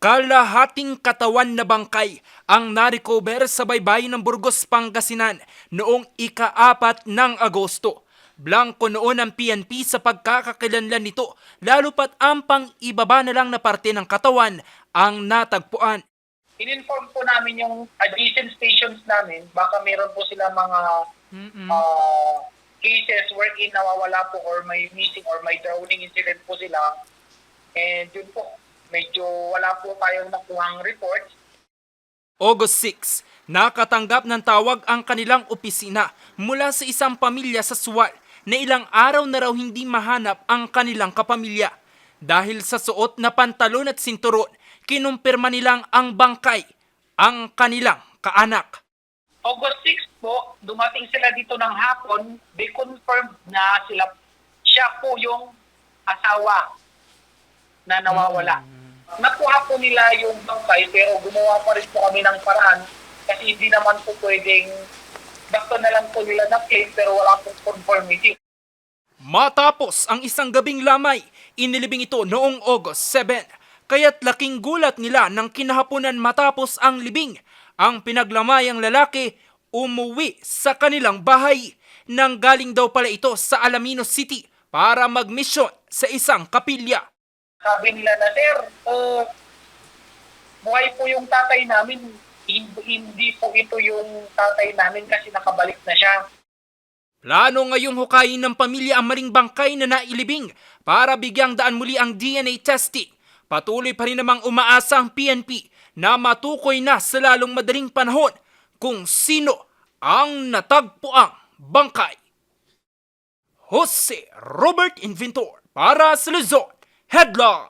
Kalahating katawan na bangkay ang narecover sa baybayin ng Burgos, Pangasinan noong ika-apat ng Agosto. Blanco noon ang PNP sa pagkakakilanlan nito, lalo pat ang pang-ibaba na lang na parte ng katawan ang natagpuan. in-inform po namin yung adjacent stations namin, baka meron po sila mga Mm-mm. ah, cases wherein nawawala po or may missing or may drowning incident po sila. And yun po, medyo wala po tayong nakuhang reports. August 6, nakatanggap ng tawag ang kanilang opisina mula sa isang pamilya sa Suwal na ilang araw na raw hindi mahanap ang kanilang kapamilya. Dahil sa suot na pantalon at sinturon, kinumpirma nilang ang bangkay, ang kanilang kaanak. August 6 po, dumating sila dito ng hapon, they confirmed na sila, siya po yung asawa na nawawala. Nakuha po nila yung bangkay pero gumawa pa rin po kami ng paraan kasi hindi naman po pwedeng basta na lang po nila na-claim pero wala pong conformity. Matapos ang isang gabing lamay, inilibing ito noong August 7. Kaya't laking gulat nila nang kinahaponan matapos ang libing. Ang pinaglamayang lalaki umuwi sa kanilang bahay. Nang galing daw pala ito sa Alaminos City para magmisyon sa isang kapilya. Sabi nila na, Sir, uh, buhay po yung tatay namin. Hindi, po ito yung tatay namin kasi nakabalik na siya. Plano ngayong hukayin ng pamilya ang maling bangkay na nailibing para bigyang daan muli ang DNA testing. Patuloy pa rin namang umaasa ang PNP na matukoy na sa lalong madaling panahon kung sino ang natagpuang bangkay. Jose Robert Inventor para sa Luzon Headlock!